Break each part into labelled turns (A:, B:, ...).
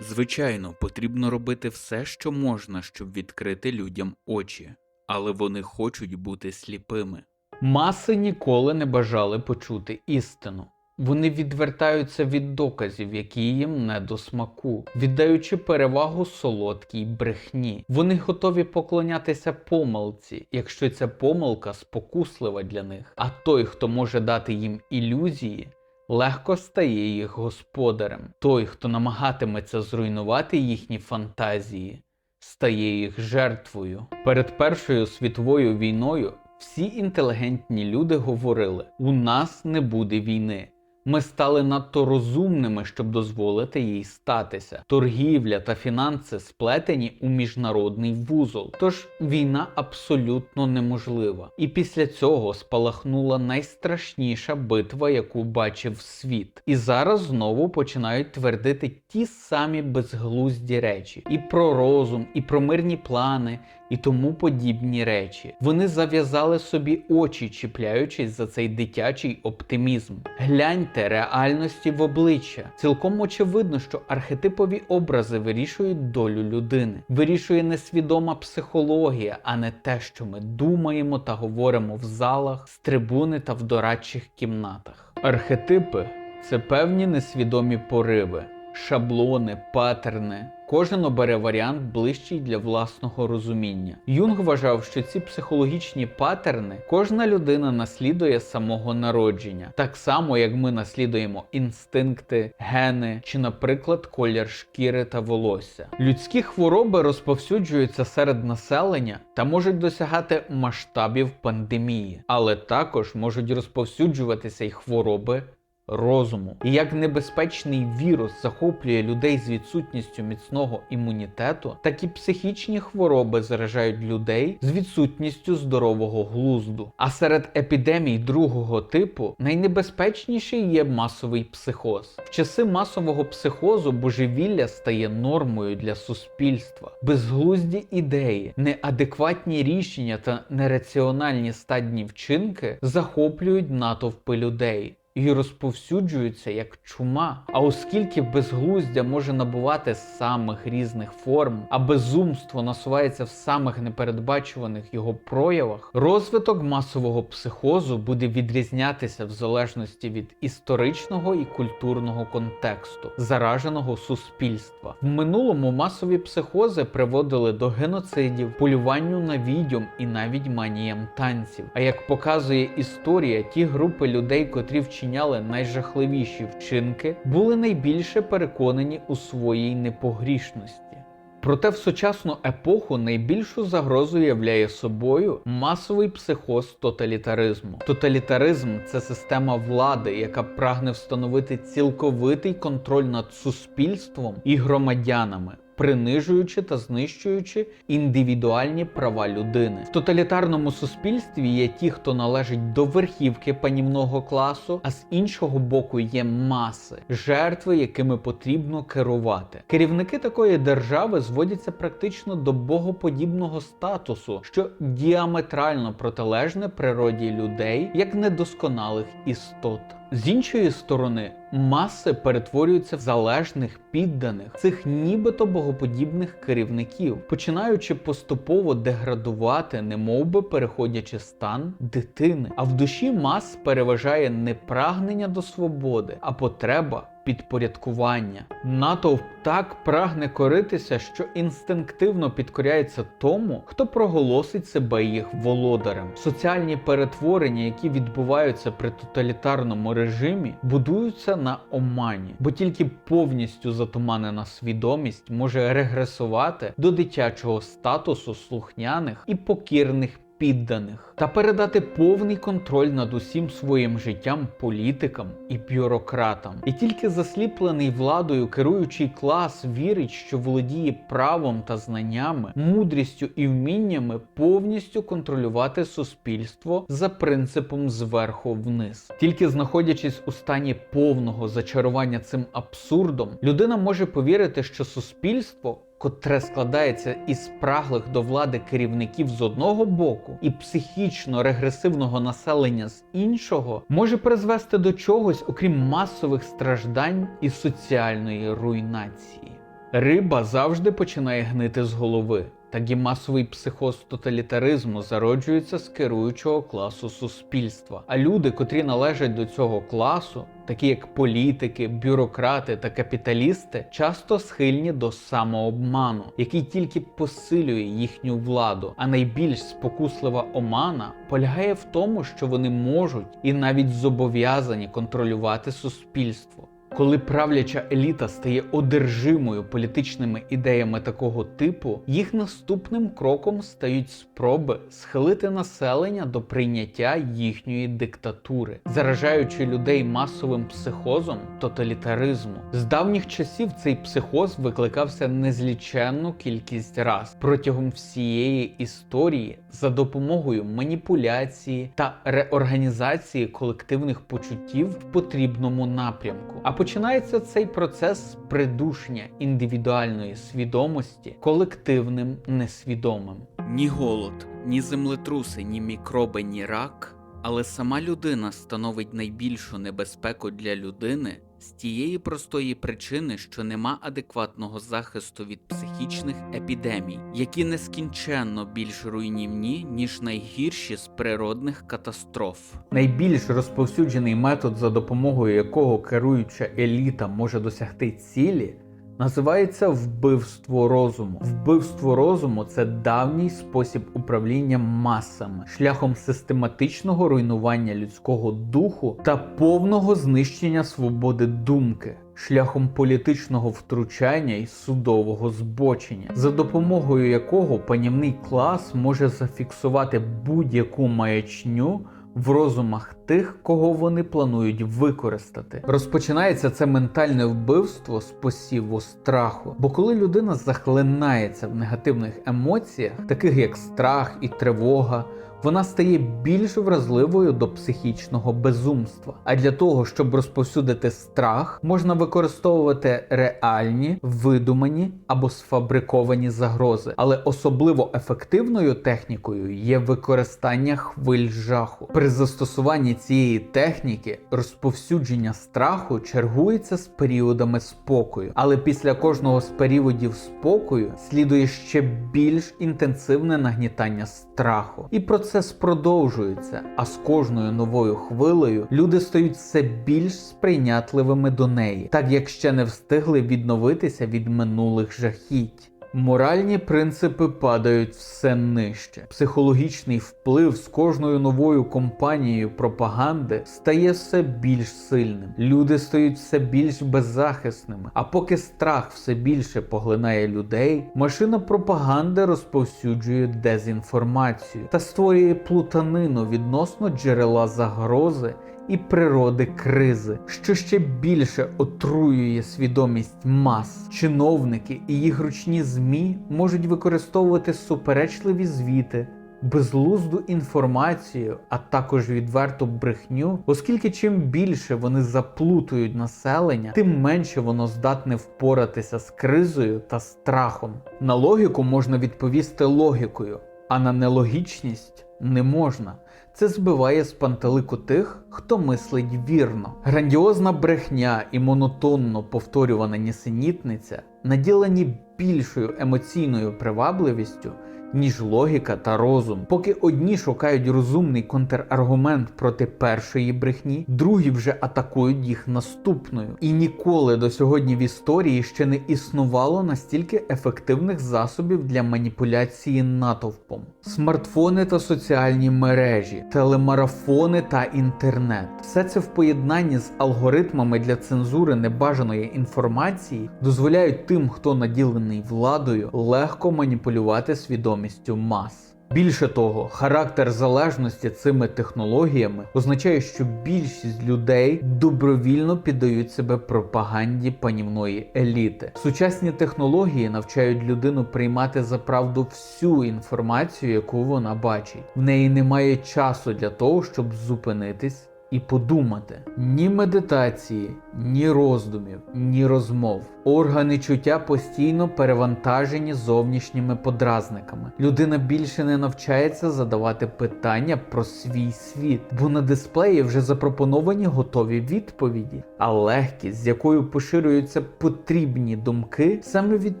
A: Звичайно, потрібно робити все, що можна, щоб відкрити людям очі, але вони хочуть бути сліпими.
B: Маси ніколи не бажали почути істину. Вони відвертаються від доказів, які їм не до смаку, віддаючи перевагу солодкій брехні. Вони готові поклонятися помилці, якщо ця помилка спокуслива для них. А той, хто може дати їм ілюзії, легко стає їх господарем. Той, хто намагатиметься зруйнувати їхні фантазії, стає їх жертвою. Перед Першою світовою війною всі інтелігентні люди говорили: у нас не буде війни. Ми стали надто розумними, щоб дозволити їй статися. Торгівля та фінанси сплетені у міжнародний вузол. Тож війна абсолютно неможлива. І після цього спалахнула найстрашніша битва, яку бачив світ. І зараз знову починають твердити ті самі безглузді речі: і про розум, і про мирні плани, і тому подібні речі. Вони зав'язали собі очі, чіпляючись за цей дитячий оптимізм. Гляньте реальності в обличчя. Цілком очевидно, що архетипові образи вирішують долю людини. Вирішує несвідома психологія, а не те, що ми думаємо та говоримо в залах, з трибуни та в дорадчих кімнатах. Архетипи це певні несвідомі пориви, шаблони, паттерни. Кожен обере варіант ближчий для власного розуміння. Юнг вважав, що ці психологічні паттерни кожна людина наслідує з самого народження, так само як ми наслідуємо інстинкти, гени чи, наприклад, колір шкіри та волосся. Людські хвороби розповсюджуються серед населення та можуть досягати масштабів пандемії, але також можуть розповсюджуватися й хвороби розуму. І як небезпечний вірус захоплює людей з відсутністю міцного імунітету, так і психічні хвороби заражають людей з відсутністю здорового глузду. А серед епідемій другого типу найнебезпечніший є масовий психоз. В часи масового психозу божевілля стає нормою для суспільства. Безглузді ідеї, неадекватні рішення та нераціональні стадні вчинки захоплюють натовпи людей і розповсюджуються як чума. А оскільки безглуздя може набувати самих різних форм, а безумство насувається в самих непередбачуваних його проявах, розвиток масового психозу буде відрізнятися в залежності від історичного і культурного контексту зараженого суспільства. В минулому масові психози приводили до геноцидів, полюванню на відьом і навіть маніям танців. А як показує історія, ті групи людей, котрі вчиняли найжахливіші вчинки, були найбільше переконані у своїй непогрішності. Проте в сучасну епоху найбільшу загрозу являє собою масовий психоз тоталітаризму. Тоталітаризм це система влади, яка прагне встановити цілковитий контроль над суспільством і громадянами. Принижуючи та знищуючи індивідуальні права людини в тоталітарному суспільстві є ті, хто належить до верхівки панівного класу, а з іншого боку є маси, жертви, якими потрібно керувати. Керівники такої держави зводяться практично до богоподібного статусу, що діаметрально протилежне природі людей як недосконалих істот. З іншої сторони, маси перетворюються в залежних підданих цих нібито богоподібних керівників, починаючи поступово деградувати, немовби переходячи стан дитини. А в душі мас переважає не прагнення до свободи, а потреба. Підпорядкування натовп так прагне коритися, що інстинктивно підкоряється тому, хто проголосить себе їх володарем. Соціальні перетворення, які відбуваються при тоталітарному режимі, будуються на омані, бо тільки повністю затуманена свідомість може регресувати до дитячого статусу слухняних і покірних підданих та передати повний контроль над усім своїм життям політикам і бюрократам. І тільки засліплений владою керуючий клас вірить, що володіє правом та знаннями, мудрістю і вміннями повністю контролювати суспільство за принципом зверху вниз. Тільки знаходячись у стані повного зачарування цим абсурдом, людина може повірити, що суспільство котре складається із праглих до влади керівників з одного боку і психічно регресивного населення з іншого, може призвести до чогось, окрім масових страждань і соціальної руйнації. Риба завжди починає гнити з голови. Так і масовий психоз тоталітаризму зароджується з керуючого класу суспільства. А люди, котрі належать до цього класу, такі як політики, бюрократи та капіталісти, часто схильні до самообману, який тільки посилює їхню владу. А найбільш спокуслива омана полягає в тому, що вони можуть і навіть зобов'язані контролювати суспільство. Коли правляча еліта стає одержимою політичними ідеями такого типу, їх наступним кроком стають спроби схилити населення до прийняття їхньої диктатури, заражаючи людей масовим психозом тоталітаризму. З давніх часів цей психоз викликався незліченну кількість раз протягом всієї історії за допомогою маніпуляції та реорганізації колективних почуттів в потрібному напрямку. Починається цей процес придушення індивідуальної свідомості колективним несвідомим.
A: Ні голод, ні землетруси, ні мікроби, ні рак. Але сама людина становить найбільшу небезпеку для людини з тієї простої причини, що нема адекватного захисту від психічних епідемій, які нескінченно більш руйнівні, ніж найгірші з природних катастроф.
B: Найбільш розповсюджений метод, за допомогою якого керуюча еліта може досягти цілі, називається вбивство розуму. Вбивство розуму це давній спосіб управління масами, шляхом систематичного руйнування людського духу та повного знищення свободи думки. Шляхом політичного втручання і судового збочення, за допомогою якого панівний клас може зафіксувати будь-яку маячню в розумах тих, кого вони планують використати. Розпочинається це ментальне вбивство з посіву страху. Бо коли людина захлинається в негативних емоціях, таких як страх і тривога, вона стає більш вразливою до психічного безумства. А для того, щоб розповсюдити страх, можна використовувати реальні, видумані або сфабриковані загрози. Але особливо ефективною технікою є використання хвиль жаху. При застосуванні цієї техніки розповсюдження страху чергується з періодами спокою, але після кожного з періодів спокою слідує ще більш інтенсивне нагнітання страху. І процес спродовжується, А з кожною новою хвилею люди стають все більш сприйнятливими до неї, так як ще не встигли відновитися від минулих жахіть. Моральні принципи падають все нижче. Психологічний вплив з кожною новою компанією пропаганди стає все більш сильним. Люди стають все більш беззахисними. А поки страх все більше поглинає людей, машина пропаганди розповсюджує дезінформацію та створює плутанину відносно джерела загрози і природи кризи, що ще більше отруює свідомість мас. Чиновники і їх ручні змі можуть використовувати суперечливі звіти. Безлузду інформацію, а також відверту брехню, оскільки чим більше вони заплутують населення, тим менше воно здатне впоратися з кризою та страхом. На логіку можна відповісти логікою, а на нелогічність не можна. Це збиває з пантелику тих, хто мислить вірно. Грандіозна брехня і монотонно повторювана нісенітниця наділені більшою емоційною привабливістю, ніж логіка та розум. Поки одні шукають розумний контраргумент проти першої брехні, другі вже атакують їх наступною. І ніколи до сьогодні в історії ще не існувало настільки ефективних засобів для маніпуляції натовпом. Смартфони та соціальні мережі, телемарафони та інтернет. Все це в поєднанні з алгоритмами для цензури небажаної інформації дозволяють тим, хто наділений владою, легко маніпулювати свідомістю мас. Більше того, характер залежності цими технологіями означає, що більшість людей добровільно піддають себе пропаганді панівної еліти. Сучасні технології навчають людину приймати за правду всю інформацію, яку вона бачить. В неї немає часу для того, щоб зупинитись і подумати. Ні медитації, ні роздумів, ні розмов. Органи чуття постійно перевантажені зовнішніми подразниками. Людина більше не навчається задавати питання про свій світ, бо на дисплеї вже запропоновані готові відповіді. А легкість, з якою поширюються потрібні думки, саме від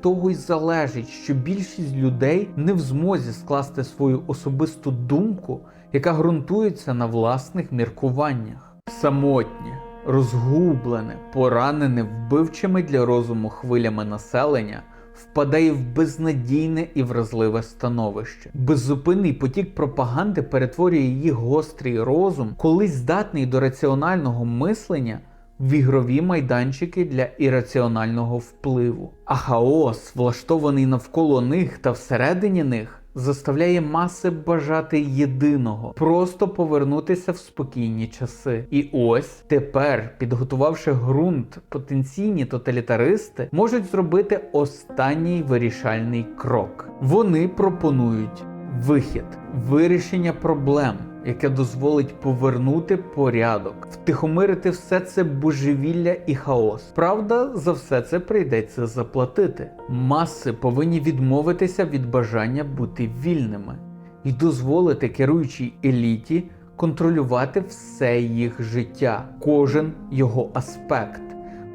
B: того й залежить, що більшість людей не в змозі скласти свою особисту думку, яка ґрунтується на власних міркуваннях. Самотнє, розгублене, поранене вбивчими для розуму хвилями населення. Впадає в безнадійне і вразливе становище. Беззупинний потік пропаганди перетворює її гострий розум, колись здатний до раціонального мислення, в ігрові майданчики для ірраціонального впливу. А хаос, влаштований навколо них та всередині них, заставляє маси бажати єдиного, просто повернутися в спокійні часи. І ось тепер, підготувавши ґрунт, потенційні тоталітаристи можуть зробити останній вирішальний крок. Вони пропонують вихід, вирішення проблем. Яке дозволить повернути порядок, втихомирити все це божевілля і хаос. Правда, за все це прийдеться заплатити. Маси повинні відмовитися від бажання бути вільними і дозволити керуючій еліті контролювати все їх життя, кожен його аспект.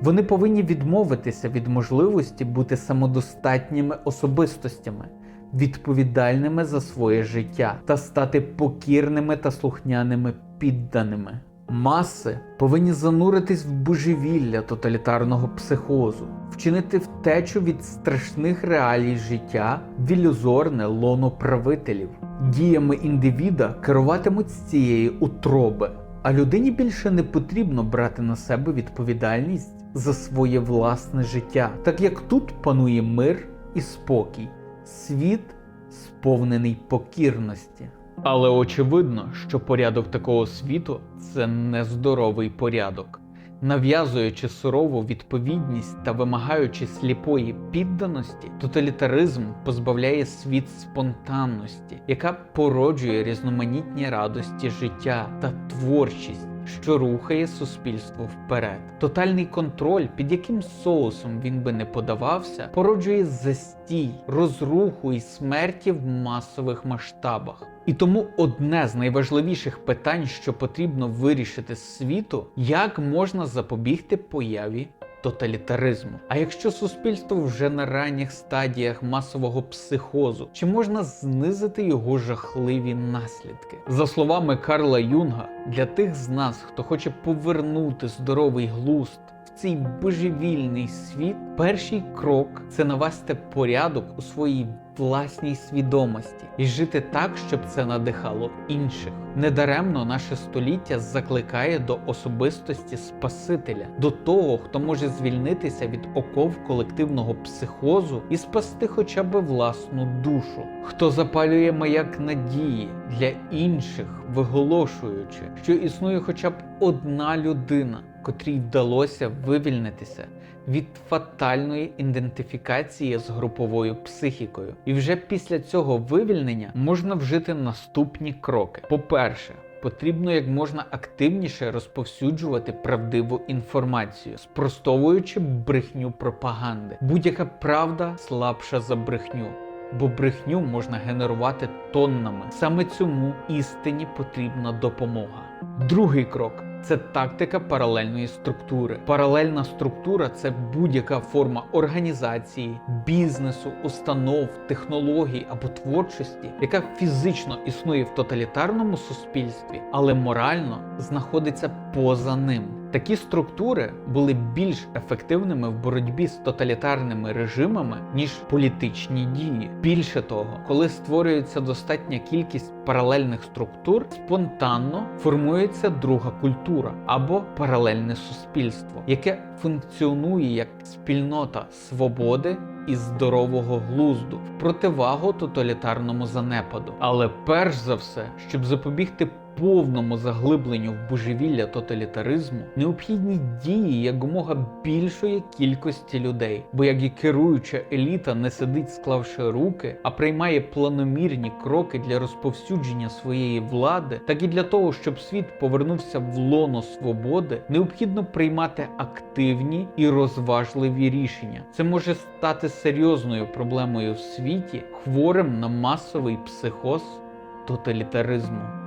B: Вони повинні відмовитися від можливості бути самодостатніми особистостями, відповідальними за своє життя та стати покірними та слухняними підданими. Маси повинні зануритись в божевілля тоталітарного психозу, вчинити втечу від страшних реалій життя в ілюзорне лоно правителів. Діями індивіда керуватимуть з цієї утроби, а людині більше не потрібно брати на себе відповідальність за своє власне життя, так як тут панує мир і спокій, світ сповнений покірності. Але очевидно, що порядок такого світу це нездоровий порядок. Нав'язуючи сурову відповідність та вимагаючи сліпої підданості, тоталітаризм позбавляє світ спонтанності, яка породжує різноманітні радості життя та творчість, що рухає суспільство вперед. Тотальний контроль, під яким соусом він би не подавався, породжує застій, розруху і смерті в масових масштабах. І тому одне з найважливіших питань, що потрібно вирішити з світу, як можна запобігти появі тоталітаризму. А якщо суспільство вже на ранніх стадіях масового психозу, чи можна знизити його жахливі наслідки? За словами Карла Юнга, для тих з нас, хто хоче повернути здоровий глузд цей божевільний світ, перший крок це навести порядок у своїй власній свідомості і жити так, щоб це надихало інших. Недаремно наше століття закликає до особистості Спасителя, до того, хто може звільнитися від оков колективного психозу і спасти хоча б власну душу, хто запалює маяк надії для інших, виголошуючи, що існує хоча б одна людина, котрій вдалося вивільнитися від фатальної ідентифікації з груповою психікою. І вже після цього вивільнення можна вжити наступні кроки. По-перше, Потрібно як можна активніше розповсюджувати правдиву інформацію, спростовуючи брехню пропаганди. Будь-яка правда слабша за брехню, бо брехню можна генерувати тоннами. Саме цьому істині потрібна допомога. Другий крок це тактика паралельної структури. Паралельна структура це будь-яка форма організації, бізнесу, установ, технологій або творчості, яка фізично існує в тоталітарному суспільстві, але морально знаходиться поза ним. Такі структури були більш ефективними в боротьбі з тоталітарними режимами, ніж політичні дії. Більше того, коли створюється достатня кількість паралельних структур, спонтанно формується друга культура або паралельне суспільство, яке функціонує як спільнота свободи і здорового глузду в противагу тоталітарному занепаду. Але перш за все, щоб запобігти повному заглибленню в божевілля тоталітаризму необхідні дії якомога більшої кількості людей, бо як і керуюча еліта не сидить, склавши руки, а приймає планомірні кроки для розповсюдження своєї влади, так і для того, щоб світ повернувся в лоно свободи, необхідно приймати активні і розважливі рішення. Це може стати серйозною проблемою в світі, хворим на масовий психоз тоталітаризму.